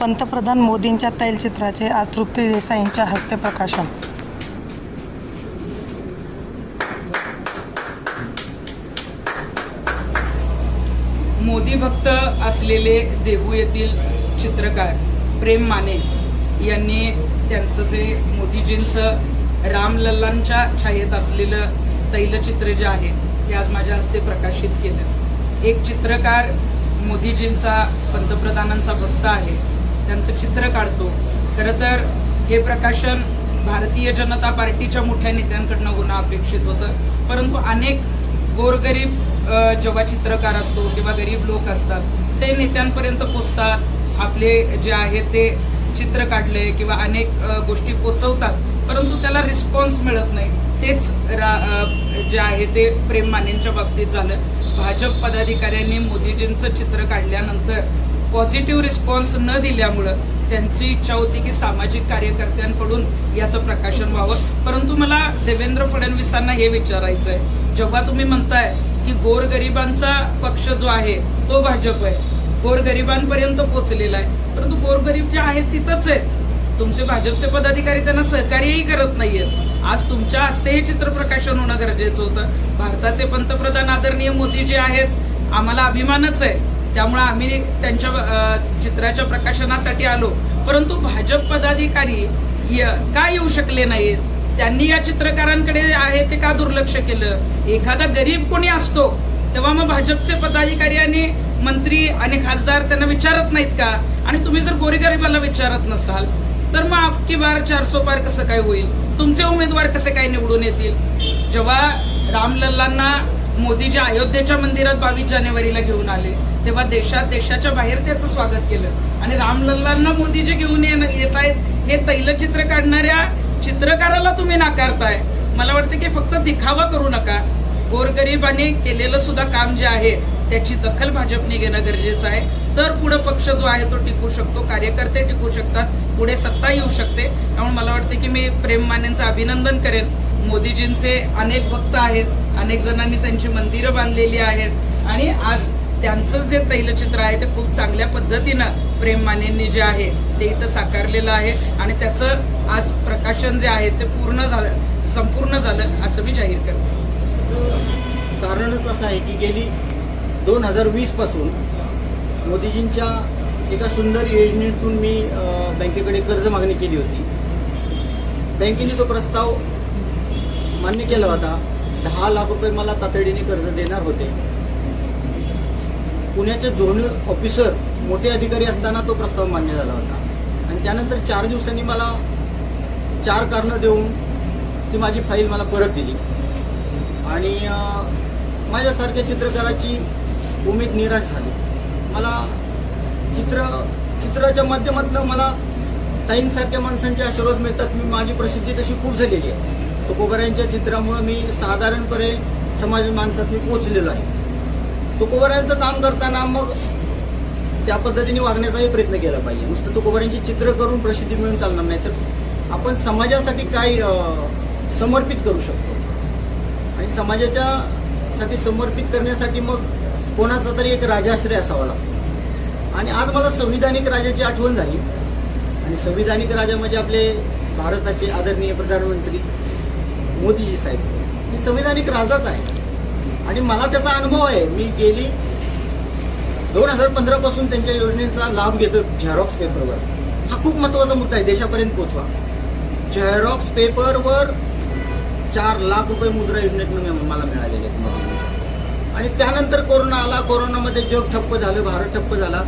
पंतप्रधान मोदींच्या तैलचित्राचे आज तृप्ती देसाईंच्या हस्ते प्रकाशन. मोदी भक्त असलेले देहू येथील चित्रकार प्रेम माने यांनी त्यांचं जे मोदीजींचं रामलल्लांच्या छायेत असलेलं तैलचित्र जे आहे ते आज माझ्या हस्ते प्रकाशित केलं. एक चित्रकार मोदीजींचा पंतप्रधानांचा भक्त आहे. त्यांचं चित्र काढतो. खरं तर हे प्रकाशन भारतीय जनता पार्टीच्या मोठ्या नेत्यांकडनं होणं अपेक्षित होतं. परंतु अनेक गोरगरीब जेव्हा चित्रकार असतो किंवा गरीब लोक असतात ते नेत्यांपर्यंत पोचतात. आपले जे आहे ते चित्र काढले किंवा अनेक गोष्टी पोचवतात. परंतु त्याला रिस्पॉन्स मिळत नाही. तेच रा जे आहे ते प्रेम मानेंच्या बाबतीत झालं. भाजप पदाधिकाऱ्यांनी मोदीजींचं चित्र काढल्यानंतर पॉझिटिव्ह रिस्पॉन्स न दिल्यामुळं त्यांची इच्छा होती की सामाजिक कार्यकर्त्यांकडून याचं प्रकाशन व्हावं. परंतु मला देवेंद्र फडणवीसांना हे विचारायचं आहे जेव्हा तुम्ही म्हणताय की गोरगरिबांचा पक्ष जो आहे तो भाजप आहे. गोरगरिबांपर्यंत पोहोचलेला आहे. परंतु गोरगरीब जे आहेत तिथंच आहेत. तुमचे भाजपचे पदाधिकारी त्यांना सहकार्यही करत नाहीयेत. आज तुमच्या हस्ते हे चित्र प्रकाशन होणं गरजेचं होतं. भारताचे पंतप्रधान आदरणीय मोदी जे आहेत. आम्हाला अभिमानच आहे. त्यामुळे आम्ही त्यांच्या चित्राच्या प्रकाशनासाठी आलो. परंतु भाजप पदाधिकारी य- का येऊ शकले नाहीत? त्यांनी या चित्रकारांकडे आहे ते का दुर्लक्ष केलं? एखादा गरीब कोणी असतो तेव्हा मग भाजपचे पदाधिकारी आणि मंत्री आणि खासदार त्यांना विचारत नाहीत का? आणि तुम्ही जर गोरीगरिबाला विचारत नसाल तर मग आपकी बार चारसो पार कसं काय होईल? तुमचे उमेदवार कसे काय निवडून येतील? जेव्हा रामलल्लांना मोदीच्या अयोध्येच्या मंदिरात बावीस जानेवारीला घेऊन आले. तेव्हा देशात देशाच्या बाहेर त्याचं स्वागत केलं. आणि रामलल्लांना मोदीजी घेऊन येत आहेत हे तैलचित्र काढणाऱ्या चित्रकाराला तुम्ही नाकारताय. मला वाटतं की फक्त दिखावा करू नका. गोरगरिबाने केलेलं सुद्धा काम जे आहे त्याची दखल भाजपने घेणं गरजेचं आहे. तर पुढे पक्ष जो आहे तो टिकू शकतो कार्यकर्ते टिकू शकतात पुढे सत्ता येऊ शकते. त्यामुळे मला वाटतं की मी प्रेम मानेंचं अभिनंदन करेन. मोदीजींचे अनेक भक्त आहेत अनेक जणांनी त्यांची मंदिरं बांधलेली आहेत. आणि आज त्यांचं जे तैलचित्र आहे ते खूप चांगल्या पद्धतीनं प्रेम मानेंनी जे आहे ते इथं साकारलेलं आहे. आणि त्याचं आज प्रकाशन जे आहे ते पूर्ण झालं संपूर्ण झालं असं मी जाहीर करते. कारणच असं आहे की गेली दोन हजार वीसपासून मोदीजींच्या एका सुंदर योजनेतून मी बँकेकडे कर्ज मागणी केली होती. बँकेने तो प्रस्ताव मान्य केला होता. दहा लाख रुपये मला तातडीने कर्ज देणार होते. पुण्याचे झोनल ऑफिसर मोठे अधिकारी असताना तो प्रस्ताव मान्य झाला होता. आणि त्यानंतर चार दिवसांनी मला चार कारणं देऊन ती माझी फाईल मला परत दिली. आणि माझ्यासारख्या चित्रकाराची उमेद निराश झाली. मला चित्र चित्राच्या माध्यमातून मला ताईंसारख्या माणसांचे आशीर्वाद मिळतात. मी माझी प्रसिद्धी तशी खूप झालेली आहे. तुकोबाऱ्यांच्या चित्रामुळं मी साधारणपणे समाज माणसात मी पोचलेलो आहे. तुकोबाऱ्यांचं काम करताना मग त्या पद्धतीने वागण्याचाही प्रयत्न केला पाहिजे. नुसतं तुकोबऱ्यांची चित्र करून प्रसिद्धी मिळून चालणार नाही तर आपण समाजासाठी काय समर्पित करू शकतो. आणि समाजाच्या साठी समर्पित करण्यासाठी मग कोणाचा तरी एक राजाश्रय असावा लागतो. आणि आज मला संविधानिक राजाची आठवण झाली. आणि संविधानिक राजा म्हणजे आपले भारताचे आदरणीय प्रधानमंत्री मोदीजी साहेब. मी संविधानिक राजाच आहे. आणि मला त्याचा अनुभव आहे. मी गेली दोन हजार पंधरा पासून त्यांच्या योजनेचा लाभ घेतो झेरॉक्स पेपरवर हा खूप महत्त्वाचा मुद्दा आहे. देशापर्यंत पोचवा झेरॉक्स पेपरवर चार लाख रुपये मुद्रा योजनेतून मला मिळालेले आहेत. आणि त्यानंतर कोरोना आला कोरोनामध्ये जग ठप्प झालं भारत ठप्प झाला.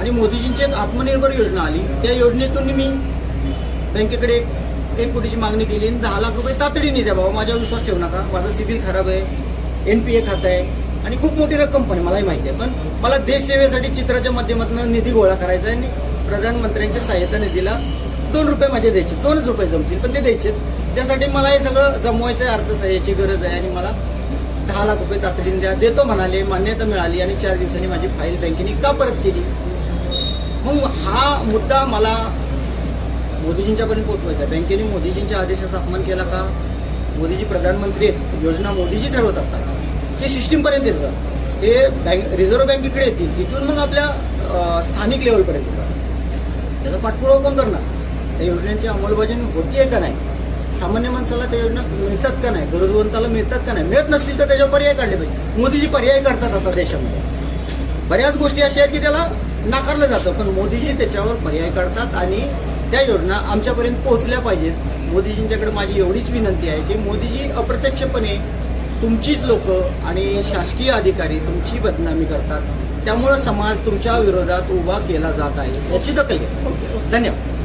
आणि मोदीजींची एक आत्मनिर्भर योजना आली. त्या योजनेतून मी बँकेकडे एक कोटीची मागणी केली आणि दहा लाख रुपये तातडीने द्या बाबा माझ्यावर विश्वास ठेवू नका. माझा सिबिल खराब आहे एन पी ए खातं आहे आणि खूप मोठी रक्कम पण आहे मलाही माहिती आहे. पण मला देशसेवेसाठी चित्राच्या माध्यमातून निधी गोळा करायचा आहे आणि प्रधानमंत्र्यांच्या सहाय्यता निधीला दोन रुपये माझे द्यायचे दोनच रुपये जमतील पण ते द्यायचे त्यासाठी मला हे सगळं जमवायचं आहे अर्थसहाय्याची गरज आहे आणि मला दहा लाख रुपये तातडीने द्या. देतो म्हणाले मान्यता मिळाली आणि चार दिवसांनी माझी फाईल बँकेने का परत केली? मग हा मुद्दा मला मोदीजींच्यापर्यंत पोहोचवायचा बँकेने मोदीजींच्या आदेशाचा अपमान केला का? मोदीजी प्रधानमंत्री आहेत. योजना मोदीजी ठरवत असतात. ते सिस्टीमपर्यंत येतात ते बँक रिझर्व्ह बँकेकडे येतील. तिथून मग आपल्या स्थानिक लेवलपर्यंत येतात. त्याचा पाठपुरावा कोण करणार? त्या योजनेची अंमलबजावणी होती आहे का नाही? सामान्य माणसाला त्या योजना मिळतात का नाही? गरजवंताला मिळतात का नाही? मिळत नसतील तर त्याच्यावर पर्याय काढले पाहिजे. मोदीजी पर्याय काढतात आता देशामध्ये. बऱ्याच गोष्टी अशा आहेत की त्याला नाकारलं जातं पण मोदीजी त्याच्यावर पर्याय काढतात आणि त्या योजना आमच्यापर्यंत पोहोचल्या पाहिजेत. मोदीजींच्याकडे माझी एवढीच विनंती आहे की मोदीजी अप्रत्यक्षपणे तुमचीच लोक आणि शासकीय अधिकारी तुमची बदनामी करतात. त्यामुळं समाज तुमच्या विरोधात उभा केला जात आहे. याची दखल घ्या. धन्यवाद.